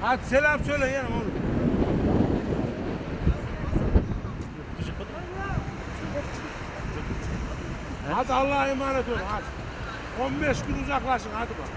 Hadi selam söyle yanım oğlum. Hadi Allah'a emanet olun hadi. 15 gün uzaklaşın hadi bak.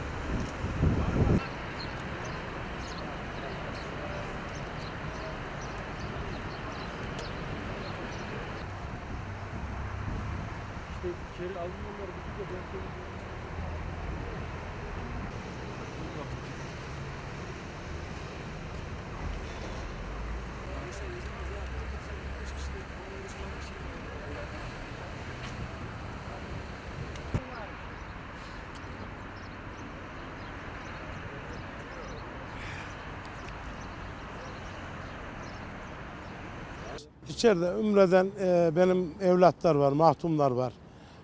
İçeride Ümre'den e, benim evlatlar var, mahtumlar var.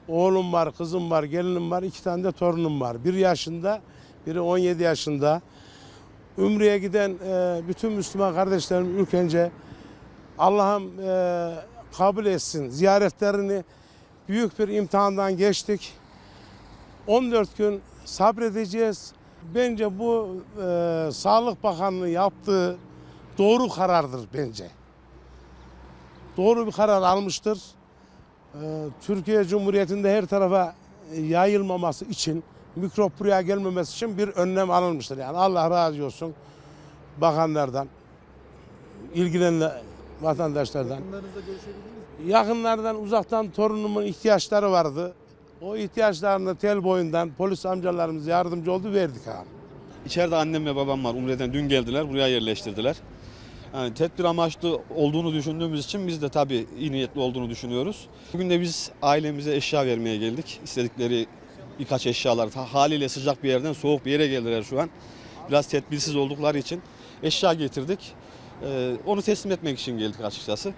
Oğlum var, kızım var, gelinim var, iki tane de torunum var. Bir yaşında, biri 17 yaşında. Ümre'ye giden e, bütün Müslüman kardeşlerim ülkence Allah'ım e, kabul etsin. Ziyaretlerini büyük bir imtihandan geçtik. 14 gün sabredeceğiz. Bence bu e, Sağlık Bakanlığı yaptığı doğru karardır bence doğru bir karar almıştır. Ee, Türkiye Cumhuriyeti'nde her tarafa yayılmaması için, mikrop buraya gelmemesi için bir önlem alınmıştır. Yani Allah razı olsun bakanlardan, ilgilenen vatandaşlardan. Yakınlarınızla görüşebildiniz mi? Yakınlardan uzaktan torunumun ihtiyaçları vardı. O ihtiyaçlarını tel boyundan polis amcalarımız yardımcı oldu verdik abi. İçeride annem ve babam var. Umre'den dün geldiler. Buraya yerleştirdiler. Yani tedbir amaçlı olduğunu düşündüğümüz için biz de tabii iyi niyetli olduğunu düşünüyoruz. Bugün de biz ailemize eşya vermeye geldik. İstedikleri birkaç eşyalar. Haliyle sıcak bir yerden soğuk bir yere geldiler şu an. Biraz tedbirsiz oldukları için eşya getirdik. Ee, onu teslim etmek için geldik açıkçası.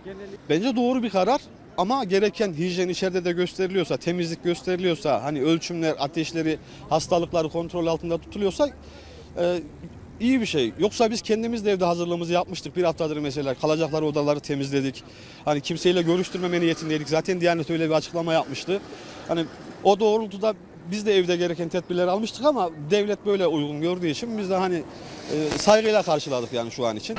Bence doğru bir karar ama gereken hijyen içeride de gösteriliyorsa, temizlik gösteriliyorsa, hani ölçümler, ateşleri, hastalıkları kontrol altında tutuluyorsa e, iyi bir şey. Yoksa biz kendimiz de evde hazırlığımızı yapmıştık. Bir haftadır mesela kalacakları odaları temizledik. Hani kimseyle görüştürmeme niyetindeydik. Zaten Diyanet öyle bir açıklama yapmıştı. Hani o doğrultuda biz de evde gereken tedbirleri almıştık ama devlet böyle uygun gördüğü için biz de hani e, saygıyla karşıladık yani şu an için.